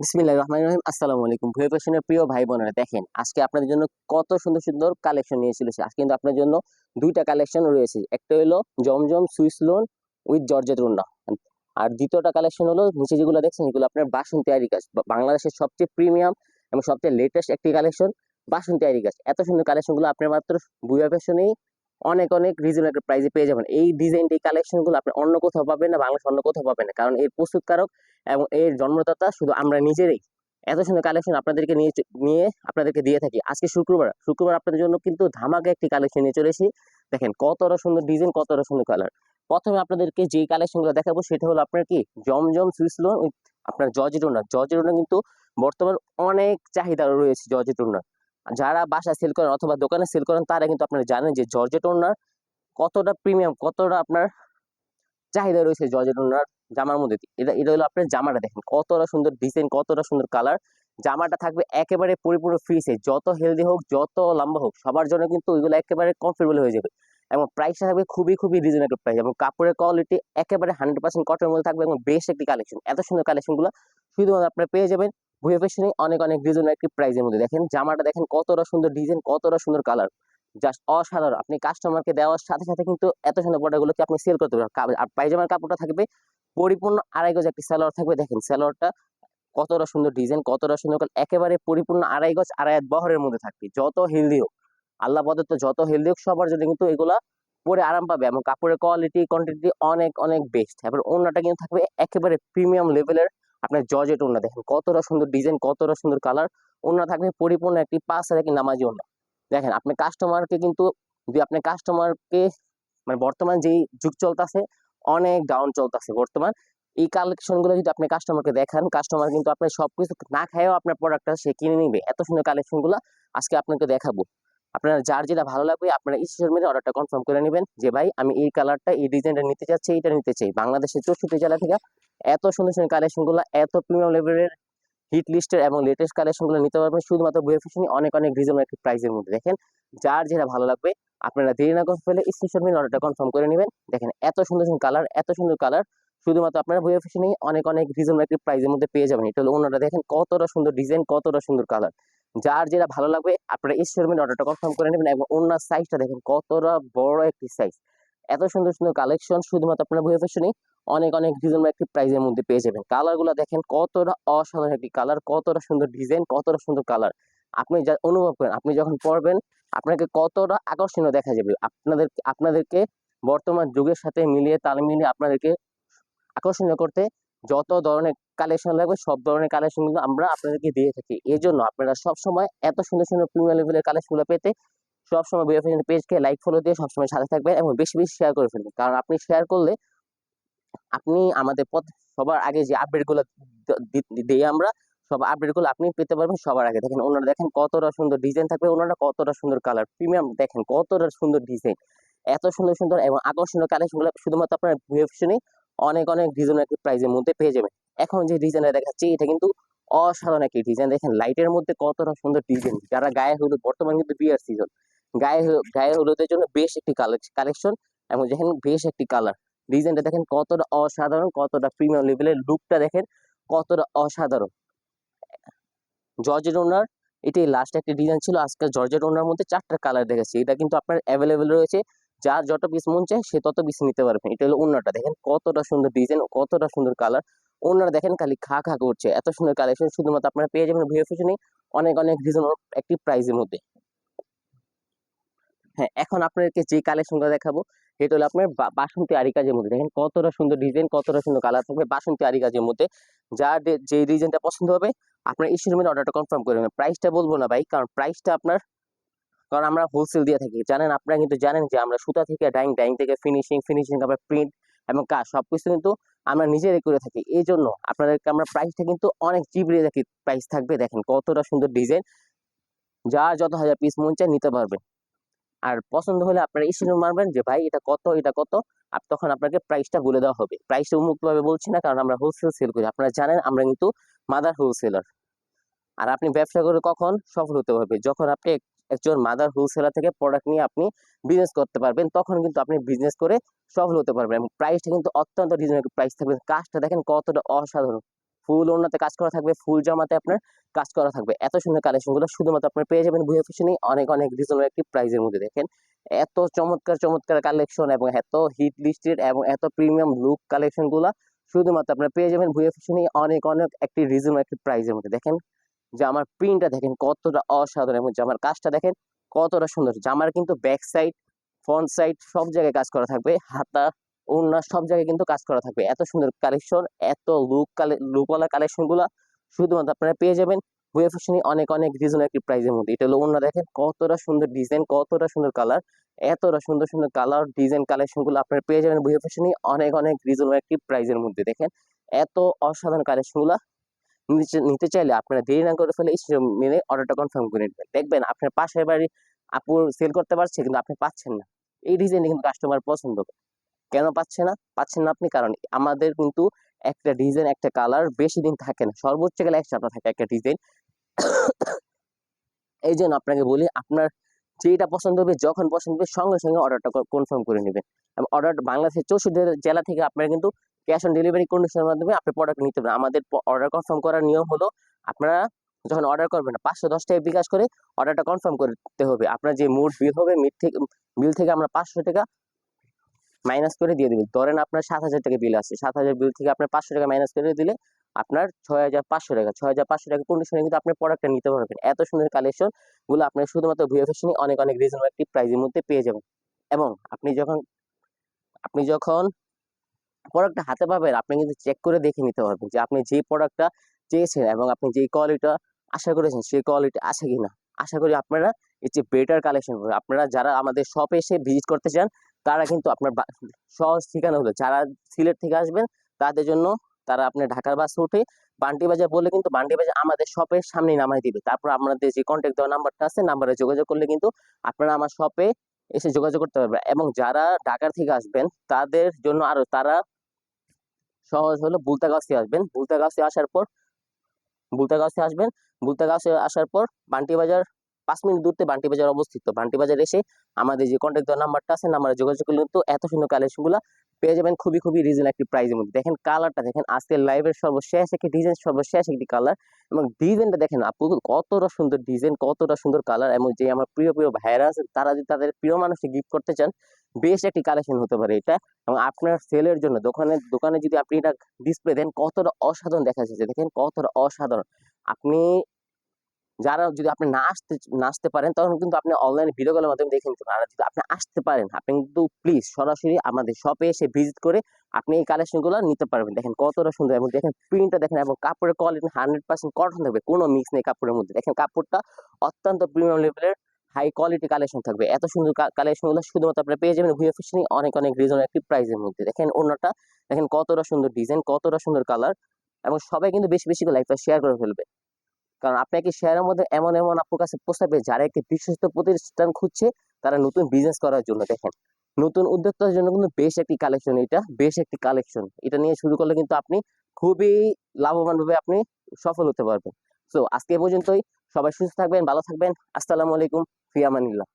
বিসমিল্লাহ রহমান রহিম, আসসালামু আলাইকুম। ফ্যাশনের প্রিয় ভাই বোনেরা দেখেন, আজকে আপনাদের জন্য কত সুন্দর সুন্দর কালেকশন নিয়ে চলেছে। আজকে কিন্তু আপনার জন্য দুইটা কালেকশন রয়েছে। একটা হলো জমজম সুইস লোন উইথ জর্জেট রুন্না। আর দ্বিতীয়টা কালেকশন হলো নিচে যেগুলো দেখছেন, এগুলো আপনার বাসন্তী আরি কাজ। বাংলাদেশের সবচেয়ে প্রিমিয়াম এবং সবচেয়ে লেটেস্ট একটি কালেকশন বাসন আরি কাজ। এত সুন্দর কালেকশনগুলো আপনার মাত্র ভুয়া ফ্যাশনেই অনেক অনেক রিজনেবল প্রাইসে পেয়ে যাবেন। এই ডিজাইনটি কালেকশনগুলো আপনি অন্য কোথাও পাবেন না, বাংলাদেশ অন্য কোথাও পাবেন না। কারণ এর প্রস্তুতকারক এবং এর জন্মদাতা শুধু আমরা নিজেরাই। এত সুন্দর কালেকশন আপনাদেরকে নিয়ে নিয়ে আপনাদেরকে দিয়ে থাকি। আজকে শুক্রবার শুক্রবার আপনাদের জন্য কিন্তু ধামাকা একটি কালেকশন নিয়ে চলেছি দেখেন কতটা সুন্দর ডিজাইন কতটা সুন্দর কালার প্রথমে আপনাদেরকে যে কালেকশনগুলো দেখাবো, সেটা হলো আপনার কি? জমজম সুইস লোন আপনার জর্জেটোনা জর্জেটোনা কিন্তু বর্তমান অনেক চাহিদা রয়েছে জর্জেটোনার যারা বাসায় সেল করেন অথবা দোকানে সেল করেন, তারা কিন্তু আপনারা জানেন যে জর্জেটোনার কতটা প্রিমিয়াম কতটা আপনার চাহিদা রয়েছে জর্জেটোনার জামার মধ্যে। এটা এটা হলো আপনার জামাটা দেখেন, কতটা সুন্দর ডিজাইন কতটা সুন্দর কালার জামাটা থাকবে একেবারে পরিপূর্ণ ফ্রি সাইজ যত হেলদি হোক, যত লম্বা হোক, সবার জন্য কিন্তু ওইগুলো একেবারে কমফোর্টেবল হয়ে যাবে। এবং প্রাইসটা থাকবে খুবই খুবই রিজনেবল প্রাইস এবং কাপড়ের কোয়ালিটি একেবারে হান্ড্রেড পার্সেন্ট কটনের মধ্যে থাকবে এবং বেস্ট একটি কালেকশন এত সুন্দর কালেকশনগুলো শুধুমাত্র আপনারা পেয়ে যাবেন ভুয়ে ফ্যাশনে অনেক অনেক রিজনেবল একটি প্রাইসের মধ্যে। দেখেন জামাটা দেখেন কতটা সুন্দর ডিজাইন কতটা সুন্দর কালার জাস্ট অসাধারণ। আপনি কাস্টমারকে দেওয়ার সাথে সাথে কিন্তু এত সুন্দর প্রোডাক্টগুলোকে আপনি সেল করতে পারবেন? আর পায়জামার কাপড়টা থাকবে পরিপূর্ণ আড়াই গজ একটি সালোয়ার থাকবে। দেখেন সালোয়ারটা কতটা সুন্দর ডিজাইন কতটা সুন্দর কালার একেবারে পরিপূর্ণ আড়াই গজ, আড়াই বহরের মধ্যে থাকবে। যত হেলদি হোক, আল্লাহ প্রদত্ত যত হেলদি হোক, সবার জন্য কিন্তু এগুলা পরে আরাম পাবে এবং কাপড়ের কোয়ালিটি কোয়ান্টিটি অনেক অনেক বেস্ট এবার অন্যটা কিন্তু থাকবে একেবারে প্রিমিয়াম লেভেলের আপনার জর্জেট ওড়না দেখেন, কতটা সুন্দর ডিজাইন কতটা সুন্দর কালার ওড়না থাকবে পরিপূর্ণ একটি পাঁচ একটি নামাজি ওড়না। দেখেন আপনি কাস্টমারকে কিন্তু, যদি আপনি কাস্টমারকে মানে বর্তমান যেই যুগ চলতেছে, অনেক ডাউন চলতেছে বর্তমান, এই কালেকশনগুলো যদি আপনি কাস্টমারকে দেখান কাস্টমার কিন্তু আপনার সবকিছু না খাইও আপনার প্রোডাক্টটা সে কিনে নিবে। এত সুন্দর কালেকশনগুলো আজকে আপনাকে দেখাবো। আপনার যার যেটা ভালো লাগবে আপনারা স্টোর মেরে অর্ডারটা কনফার্ম করে নেবেন যে, ভাই, আমি এই কালারটা এই ডিজাইনটা নিতে চাচ্ছি, এইটা নিতে চাই। বাংলাদেশের চৌষট্টি জেলা থেকে এত সুন্দর সুন্দর কালেকশনগুলো এত প্রিমিয়াম লেভেলের হিট লিস্টের এবং লেটেস্ট কালেকশনগুলো নিতে পারবেন শুধুমাত্র বইয়ে ফ্যাশনে অনেক অনেক রিজনেবল একটি প্রাইসের মধ্যে। দেখেন, যার যেটা ভালো লাগবে আপনারা দেরি না করে ফেলে স্ক্রিনশট মেরে অর্ডারটা কনফার্ম করে নেবেন। দেখেন, এত সুন্দর সুন্দর কালার এত সুন্দর কালার শুধুমাত্র আপনারা বইয়ে ফ্যাশনে অনেক অনেক রিজনেবল একটি প্রাইসের মধ্যে পেয়ে যাবেন। এটা হলো ওনারা দেখেন, কতটা সুন্দর ডিজাইন কতটা সুন্দর কালার যার যেটা ভালো লাগবে, আপনারা স্টোর মেরে অর্ডারটা কনফার্ম করে নেবেন এবং ওনার সাইজটা দেখেন কতটা বড় একটি সাইজ এত সুন্দর সুন্দর কালেকশন শুধুমাত্র আপনারা বইয়ে ফ্যাশনে অনেক অনেক রিজনেবল একটি প্রাইজের মধ্যে পেয়ে যাবেন। কালারগুলো দেখেন কতটা অসাধারণ একটি কালার কতটা সুন্দর ডিজাইন কতটা সুন্দর কালার আপনি যা অনুভব করেন, আপনি যখন পড়বেন আপনাকে কতটা আকর্ষণীয় দেখা যাবে। আপনাদের, আপনাদেরকে বর্তমান যুগের সাথে মিলিয়ে, তাল মিলিয়ে আপনাদেরকে আকর্ষণীয় করতে যত ধরনের কালেকশন লাগবে, সব ধরনের কালেকশন কিন্তু আমরা আপনাদেরকে দিয়ে থাকি। এই জন্য আপনারা সবসময় এত সুন্দর সুন্দর প্রিমিয়াম লেভেলের কালেকশনগুলো পেতে সবসময় বিএফএন পেজকে লাইক ফলো দিয়ে সবসময় সাথে থাকবেন এবং বেশি বেশি শেয়ার করে ফেলবেন। কারণ আপনি শেয়ার করলে আপনি আমাদের পথ, সবার আগে যে আপডেটগুলো দিই আমরা সব আপডেটগুলো আপনি পেতে পারবেন সবার আগে। দেখেন ওনারা দেখেন কতটা সুন্দর ডিজাইন থাকবে, ওনারা কতটা সুন্দর কালার প্রিমিয়াম দেখেন কতটা সুন্দর ডিজাইন এত সুন্দর সুন্দর এবং আকর্ষণীয় কালেকশনগুলো শুধুমাত্র আপনার ভিএফশনে অনেক অনেক ডিজাইন একটি প্রাইজের মধ্যে পেয়ে যাবেন। এখন যে ডিজাইনটা দেখাচ্ছি, এটা কিন্তু অসাধারণ একটি ডিজাইন দেখেন লাইটের মধ্যে কতটা সুন্দর ডিজাইন যারা গায়ে হলুদ, বর্তমান কিন্তু বিয়ার সিজন গায়ে গায়ে হলুদের জন্য বেশ একটি কালেকশন এবং দেখেন বেশ একটি কালার ডিজাইনটা দেখেন কতটা অসাধারণ, কতটা প্রিমিয়াম লেভেলের লুকটা দেখেন কতটা অসাধারণ। জর্জেট ওনার এটি লাস্ট একটা ডিজাইন ছিল। আজকে জর্জেট ওনার মধ্যে চারটা কালার দেখাচ্ছি। এটা কিন্তু আপনার অ্যাভেলেবেল রয়েছে। যার যত পিস মন চায় সে তত পিস নিতে পারবেন এটা হলো ওনারটা। দেখেন কতটা সুন্দর ডিজাইন কতটা সুন্দর কালার ওনার দেখেন খালি খা খা করছে। এত সুন্দর কালেকশন শুধুমাত্র আপনারা পেয়ে যাবেন ভিএ ফ্যাশনে অনেক অনেক রিজনেবল একটি প্রাইসের মধ্যে। হ্যাঁ এখন আপনাদেরকে যে কালেকশনটা দেখাবো, সেটা হলো আপনার বাসন্তী আরি কাজের মধ্যে। দেখেন কতটা সুন্দর ডিজাইন কতটা সুন্দর কালার থাকবে বাসন্তী আরি কাজের মধ্যে। যার যে ডিজাইনটা পছন্দ হবে, আপনার এই ইস্যুর অর্ডারটা কনফার্ম করে নেবেন। প্রাইসটা বলব না ভাই, কারণ প্রাইসটা আপনার কারণ আমরা হোলসেল দিয়ে থাকি। জানেন, আপনারা কিন্তু জানেন যে আমরা সুতা থেকে ডাইং ডাইং থেকে ফিনিশিং ফিনিশিং আবার প্রিন্ট এবং কাজ, সবকিছু কিন্তু আমরা নিজেরাই করে থাকি। এই জন্য আপনাদেরকে আমরা প্রাইসটা কিন্তু অনেক চিপড়িয়ে রাখি প্রাইস থাকবে, দেখেন কতটা সুন্দর ডিজাইন যা যত হাজার পিস মন চায় নিতে পারবেন। আর পছন্দ হলে আপনারা ইস্যু মারবেন যে, ভাই, এটা কত এটা কত? আর তখন আপনাকে প্রাইসটা বলে দেওয়া হবে। প্রাইসটা উন্মুক্তভাবে বলছি না, কারণ আমরা হোলসেল সেল করি। আপনারা জানেন, আমরা কিন্তু মাদার হোলসেলার আর আপনি ব্যবসা করে কখন সফল হতে পারবে যখন আপনি একজন মাদার হোলসেলার থেকে প্রোডাক্ট নিয়ে আপনি বিজনেস করতে পারবেন, তখন কিন্তু আপনি বিজনেস করে সফল হতে পারবেন প্রাইসটা কিন্তু অত্যন্ত রিজনেবল প্রাইস থাকবে। কাজটা দেখেন কতটা অসাধারণ। ফুল ওনাতে কাজ করা থাকবে, ফুল জামাতে আপনার কাজ করা থাকবে। এত সুন্দর কালেকশনগুলো শুধুমাত্র আপনার পেয়ে যাবেন ভুয়া ফ্যাশনে অনেক অনেক রিজনেবল একটি প্রাইজের মধ্যে। দেখেন এত চমৎকার চমৎকার কালেকশন এবং এত হিট লিস্টেড এবং এত প্রিমিয়াম লুক কালেকশনগুলা শুধুমাত্র আপনার পেয়ে যাবেন ভুয়া ফ্যাশনে অনেক অনেক একটি রিজনেবল একটি প্রাইজের মধ্যে। দেখেন জামার প্রিন্টটা দেখেন কতটা অসাধারণ এবং জামার কাজটা দেখেন কতটা সুন্দর। জামার কিন্তু ব্যাক সাইড ফ্রন্ট সাইড সব জায়গায় কাজ করা থাকবে, হাতা, ওড়না সব জায়গায় কিন্তু কাজ করা থাকবে। এত সুন্দর কালেকশন এত লুক কালে লুকওয়ালা কালেকশনগুলা শুধুমাত্র আপনারা পেয়ে যাবেন বুয়ে ফ্যাশনে অনেক অনেক রিজনেবল একটি প্রাইজের মধ্যে। এটা হলো ওড়না দেখেন কতটা সুন্দর ডিজাইন কতটা সুন্দর কালার এতটা সুন্দর সুন্দর কালার ডিজাইন কালেকশনগুলো আপনারা পেয়ে যাবেন বুয়ে ফ্যাশনে অনেক অনেক রিজনেবল একটি প্রাইজের মধ্যে। দেখেন এত অসাধারণ কালেকশনগুলা নিতে- চাইলে আপনারা দেরি না করে ফেলে মেনে অর্ডারটা কনফার্ম করে নেবেন। দেখবেন আপনার পাশের বাড়ি আপু সেল করতে পারছে কিন্তু আপনি পাচ্ছেন না। এই ডিজাইন কিন্তু কাস্টমার পছন্দ করে। কেন পাচ্ছে না? পাচ্ছেন না আপনি কারণ আমাদের কিন্তু একটা ডিজাইন একটা কালার বেশি দিন থাকে না। সর্বোচ্চ গেলে এক সপ্তাহ থাকে একটা ডিজাইন এই জন্য আপনাকে বলি, আপনার যেটা পছন্দ হবে, যখন পছন্দ হবে, সঙ্গে সঙ্গে অর্ডারটা কনফার্ম করে নেবেন। অর্ডার বাংলাদেশের চৌষট্টি জেলা থেকে আপনারা কিন্তু ক্যাশ অন ডেলিভারি কন্ডিশনের মাধ্যমে আপনি প্রোডাক্ট নিতে পারেন। আমাদের অর্ডার কনফার্ম করার নিয়ম হলো আপনারা যখন অর্ডার করবেন পাঁচশো দশ টাকা বিকাশ করে অর্ডারটা কনফার্ম করতে হবে। আপনার যে মোট বিল হবে মিট থেকে বিল থেকে আমরা পাঁচশো টাকা মাইনাস করে দিয়ে দেবেন ধরেন আপনার সাত হাজার টাকা বিল আছে সাত হাজার বিল থেকে আপনার পাঁচশো টাকা মাইনাস করে দিলে আপনার ছয় হাজার পাঁচশো টাকা, ছয় হাজার পাঁচশো টাকা কন্ডিশনে কিন্তু আপনি প্রোডাক্টটা নিতে পারবেন। এত সুন্দর কালেকশনগুলো আপনি শুধুমাত্র ভিও ফ্যাশনে অনেক অনেক রিজনেবল একটি প্রাইজের মধ্যে পেয়ে যাবেন। এবং আপনি যখন আপনি যখন প্রোডাক্টটা হাতে পাবেন, আপনি কিন্তু চেক করে দেখে নিতে পারবেন যে আপনি যে প্রোডাক্টটা চেয়েছেন এবং আপনি যে কোয়ালিটিটা আশা করেছেন সেই কোয়ালিটি আছে কিনা। আশা করি আপনারা এর চেয়ে বেটার কালেকশন পাবেন। আপনারা যারা আমাদের শপে এসে ভিজিট করতে চান, তারা কিন্তু আপনার সহজ ঠিকানা হলো। যারা সিলেট থেকে আসবেন, তাদের জন্য তারা আপনার ঢাকার বাস উঠে বান্টি বাজার বলে কিন্তু বান্টি বাজার আমাদের শপের সামনেই নামাই দিবে। তারপর আপনাদের যে কন্ট্যাক্ট দেওয়া নাম্বারটা আছে নাম্বারে যোগাযোগ করলে কিন্তু আপনারা আমার শপে এসে যোগাযোগ করতে পারবেন। এবং যারা ঢাকার থেকে আসবেন, তাদের জন্য আরও তারা সহজ হলো বুলতা গাছে আসবেন। বুলতা গাছে আসার পর, বুলতা গাছে আসবেন। বুলতা গাছে আসার পর বান্টি বাজার, পাঁচ মিনিট দূরতে বান্টি বাজার অবস্থিত। বান্টি বাজার এসে আমাদের যে কন্ট্যাক্ট নাম্বারটা আছে নাম্বারে যোগাযোগ করলে কিন্তু এত সুন্দর কালেকশনগুলা পেয়ে যাবেন খুবই খুবই রিজনেবল একটি প্রাইজের মধ্যে। দেখেন কালারটা দেখেন আজকের লাইভের সর্বশেষ একটি ডিজাইন সর্বশেষ একটি কালার এবং ডিজাইনটা দেখেন আপু, কতটা সুন্দর ডিজাইন কতটা সুন্দর কালার এবং যে আমার প্রিয় প্রিয় ভাইরা আছে তারা যদি তাদের প্রিয় মানুষকে গিফট করতে চান, বেশ একটি কালেকশন হতে পারে এটা এবং আপনার সেলের জন্য দোকানে দোকানে যদি আপনি এটা ডিসপ্লে দেন, কতটা অসাধারণ দেখা যাচ্ছে। দেখেন কতটা অসাধারণ। আপনি যারা যদি আপনি না আসতে না আসতে পারেন, তখন কিন্তু আপনি অনলাইনে ভিডিও কলের মাধ্যমে দেখে নিতে পারেন। যদি আপনি আসতে পারেন, আপনি কিন্তু প্লিজ সরাসরি আমাদের শপে এসে ভিজিট করে আপনি এই কালেকশনগুলো নিতে পারবেন। দেখেন কতটা সুন্দর এবং দেখেন প্রিন্টটা দেখেন এবং কাপড়ের কোয়ালিটি হান্ড্রেড পার্সেন্ট কটন থাকবে, কোনো মিক্স নেই কাপড়ের মধ্যে। দেখেন কাপড়টা অত্যন্ত প্রিমিয়াম লেভেলের হাই কোয়ালিটি কালেকশন থাকবে। এত সুন্দর কালেকশনগুলো শুধুমাত্র আপনি পেয়ে যাবেন হুইয়া ফ্যাশনে অনেক অনেক রিজন একটি প্রাইসের মধ্যে। দেখেন অন্যটা দেখেন কতটা সুন্দর ডিজাইন কতটা সুন্দর কালার এবং সবাই কিন্তু বেশি বেশি লাইফটা শেয়ার করে ফেলবে। কারণ আপনাকে শেয়ারের মধ্যে এমন এমন আপনার কাছে পোষাবে যারা একটি বিশ্বস্ত প্রতিষ্ঠান খুঁজছে, তারা নতুন বিজনেস করার জন্য। দেখেন, নতুন উদ্যোক্তার জন্য কিন্তু বেশ একটি কালেকশন এটা, বেশ একটি কালেকশন এটা নিয়ে শুরু করলে কিন্তু আপনি খুবই লাভবান ভাবে আপনি সফল হতে পারবেন। তো আজকে পর্যন্তই। সবাই সুস্থ থাকবেন, ভালো থাকবেন। আসসালামু আলাইকুম, ফিয়ামানিল্লাহ।